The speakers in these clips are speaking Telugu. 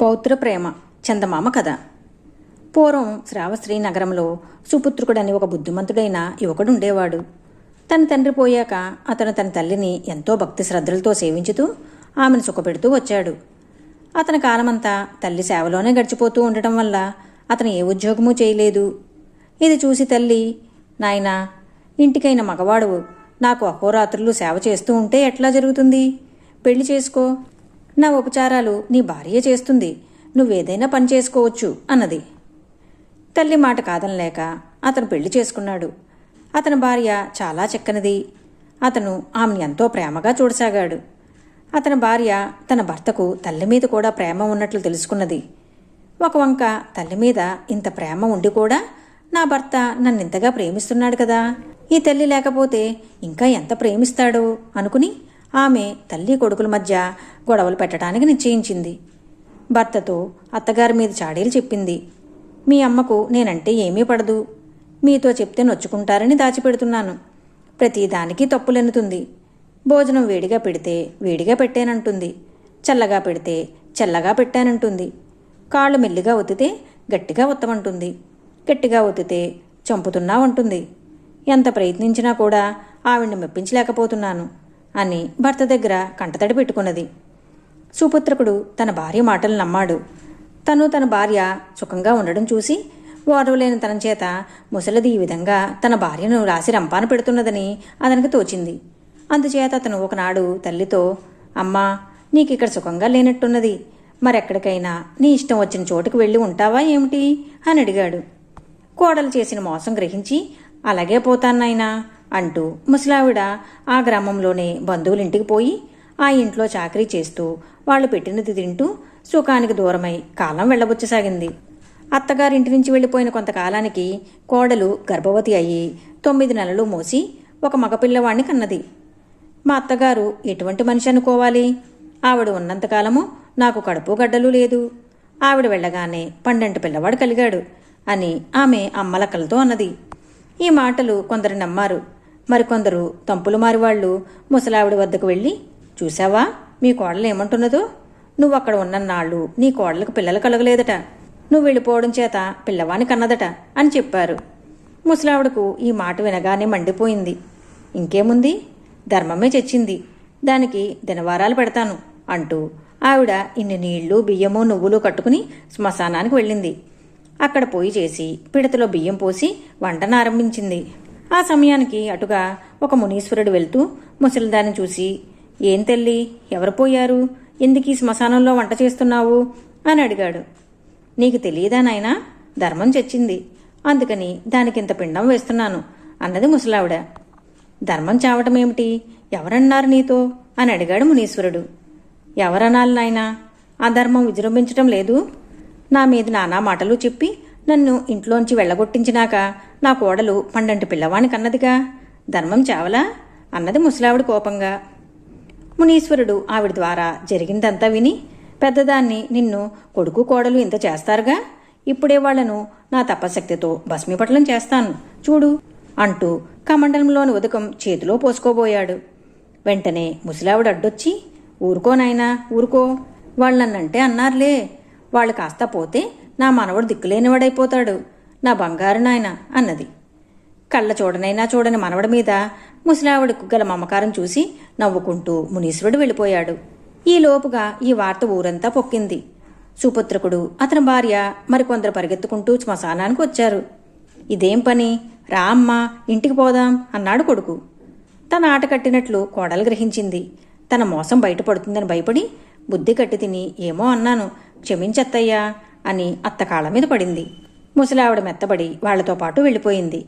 పౌత్ర ప్రేమ చందమామ కథ. పూర్వం శ్రావశ్రీ నగరంలో సుపుత్రుకుడని ఒక బుద్ధిమంతుడైన యువకుడు ఉండేవాడు తన తండ్రి పోయాక అతను తన తల్లిని ఎంతో భక్తి శ్రద్ధలతో సేవించుతూ ఆమెను సుఖపెడుతూ వచ్చాడు. అతని కాలమంతా తల్లి సేవలోనే గడిచిపోతూ ఉండటం వల్ల అతను ఏ ఉద్యోగమూ చేయలేదు. ఇది చూసి తల్లి నాయనా ఇంటికైన మగవాడు నాకు అహోరాత్రులు సేవ చేస్తూ ఉంటే ఎట్లా జరుగుతుంది? పెళ్ళి చేసుకో నా ఉపచారాలు నీ భార్య చేస్తుంది. నువ్వేదైనా పని చేసుకోవచ్చు అన్నది. తల్లి మాట కాదనలేక అతను పెళ్ళి చేసుకున్నాడు. అతని భార్య చాలా చక్కనిది. అతను ఆమెను ఎంతో ప్రేమగా చూడసాగాడు. అతని భార్య తన భర్తకు తల్లి మీద కూడా ప్రేమ ఉన్నట్లు తెలుసుకున్నది. ఒక వంక తల్లి మీద ఇంత ప్రేమ ఉండి కూడా నా భర్త నన్నింతగా ప్రేమిస్తున్నాడు కదా. ఈ తల్లి లేకపోతే ఇంకా ఎంత ప్రేమిస్తాడో అనుకుని ఆమె తల్లి కొడుకుల మధ్య గొడవలు పెట్టడానికి నిశ్చయించింది. భర్తతో అత్తగారి మీద చాడీలు చెప్పింది. మీ అమ్మకు నేనంటే ఏమీ పడదు. మీతో చెప్తే నొచ్చుకుంటారని దాచిపెడుతున్నాను. ప్రతిదానికి తప్పులెన్నుతుంది. భోజనం వేడిగా పెడితే వేడిగా పెట్టానంటుంది. చల్లగా పెడితే చల్లగా పెట్టానంటుంది. కాళ్ళు మెల్లిగా ఒత్తితే గట్టిగా ఒత్తమంటుంది. గట్టిగా ఒత్తితే చంపుతున్నావంటుంది. ఎంత ప్రయత్నించినా కూడా ఆవిడ్ని మెప్పించలేకపోతున్నాను. అని భర్త దగ్గర కంటతడి పెట్టుకున్నది. సుపుత్రకుడు తన భార్య మాటలు నమ్మాడు. తను తన భార్య సుఖంగా ఉండడం చూసి ఓర్వలేని తన చేత ముసలిది ఈ విధంగా తన భార్యను రాసి రంపాన పెడుతున్నదని అతనికి తోచింది. అందుచేత అతను ఒకనాడు తల్లితో అమ్మా నీకిక్కడ సుఖంగా లేనట్టున్నది. మరెక్కడికైనా నీ ఇష్టం వచ్చిన చోటుకు వెళ్ళి ఉంటావా ఏమిటి? అని అడిగాడు. కోడలు చేసిన మోసం గ్రహించి అలాగే పోతాన్నాయినా? అంటూ ముసలావిడ ఆ గ్రామంలోనే బంధువులింటికి పోయి ఆ ఇంట్లో చాకరీ చేస్తూ వాళ్ళు పెట్టినది తింటూ సుఖానికి దూరమై కాలం వెళ్ళబుచ్చసాగింది. అత్తగారింటి నుంచి వెళ్ళిపోయిన కొంతకాలానికి కోడలు గర్భవతి అయ్యి తొమ్మిది నెలలు మోసి ఒక మగపిల్లవాణ్ణి కన్నది. మా అత్తగారు ఎటువంటి మనిషి అనుకోవాలి? ఆవిడ ఉన్నంతకాలము నాకు కడుపు గడ్డలు లేదు. ఆవిడ వెళ్ళగానే పండంటి పిల్లవాడు కలిగాడు అని ఆమె అమ్మలక్కలతో అన్నది. ఈ మాటలు కొందరు నమ్మారు. మరికొందరు తంపులు మారివాళ్ళు ముసలావిడ వద్దకు వెళ్ళి చూశావా మీ కోడలు ఏమంటున్నదో? నువ్వు అక్కడ ఉన్నన్నాళ్ళు నీ కోడలకు పిల్లలు కలగలేదట. నువ్వు వెళ్ళిపోవడం చేత పిల్లవాని కన్నదట అని చెప్పారు. ముసలావిడకు ఈ మాట వినగానే మండిపోయింది. ఇంకేముంది? ధర్మమే చచ్చింది. దానికి దినవారాలు పెడతాను అంటూ ఆవిడ ఇన్ని నీళ్ళు బియ్యము నువ్వులు కట్టుకుని శ్మశానానికి వెళ్ళింది. అక్కడ పోయి చేసి పిడతలో బియ్యం పోసి వంటను ఆరంభించింది ఆ సమయానికి అటుగా ఒక మునీశ్వరుడు వెళ్తూ ముసలిదాన్ని చూసి ఏం తల్లి ఎవరు పోయారు? ఎందుకు శ్మశానంలో వంట చేస్తున్నావు? అని అడిగాడు. నీకు తెలియదా నాయనా? ధర్మం చచ్చింది. అందుకని దానికింత పిండం వేస్తున్నాను అన్నది ముసలావిడ. ధర్మం చావటం ఏమిటి ఎవరన్నారు నీతో? అని అడిగాడు మునీశ్వరుడు. ఎవరనాలి నాయనా? ఆ ధర్మం విజృంభించటం లేదు. నా మీద నానా మాటలు చెప్పి నన్ను ఇంట్లోంచి వెళ్ళగొట్టించినాక నా కోడలు పండంటి పిల్లవాని కన్నదిగా. ధర్మం చావలా? అన్నది ముసలావిడ కోపంగా. మునీశ్వరుడు ఆవిడ ద్వారా జరిగిందంతా విని పెద్దదాన్ని నిన్ను కొడుకు కోడలు ఇంత చేస్తారుగా? ఇప్పుడే వాళ్ళను నా తపశక్తితో భస్మీపట్లం చేస్తాను. చూడు అంటూ కమండలంలోని ఉదకం చేతిలో పోసుకోబోయాడు. వెంటనే ముసలావిడ అడ్డొచ్చి ఊరుకోనాయనా ఊరుకో. వాళ్ళన్నంటే అన్నారులే. వాళ్ళు కాస్త పోతే నా మనవడు దిక్కులేనివాడైపోతాడు. నా బంగారు నాయన అన్నది. కళ్ళ చూడనైనా చూడని మనవడి మీద ముసలావిడకు గల మమకారం చూసి నవ్వుకుంటూ మునీశ్వరుడు వెళ్ళిపోయాడు. ఈ లోపుగా ఈ వార్త ఊరంతా పొక్కింది. సుపుత్రకుడు అతని భార్య మరికొందరు పరిగెత్తుకుంటూ శ్మశానానికి వచ్చారు. ఇదేం పని? రా అమ్మ ఇంటికి పోదాం అన్నాడు కొడుకు. తన ఆట కట్టినట్లు కోడలు గ్రహించింది. తన మోసం బయటపడుతుందని భయపడి బుద్ధి కట్టి తిని ఏమో అన్నాను. క్షమించత్తయ్యా. అని అత్త కాళ్ళ మీద పడింది. ముసలావిడ మెత్తబడి వాళ్ళతో పాటు వెళ్ళిపోయింది.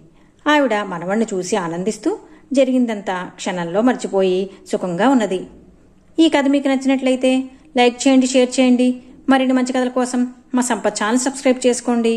ఆవిడ మనవణ్ణి చూసి ఆనందిస్తూ జరిగిందంతా క్షణంలో మర్చిపోయి సుఖంగా ఉన్నది. ఈ కథ మీకు నచ్చినట్లయితే లైక్ చేయండి షేర్ చేయండి. మరిన్ని మంచి కథల కోసం మా సంపత్ ఛానల్ సబ్స్క్రైబ్ చేసుకోండి.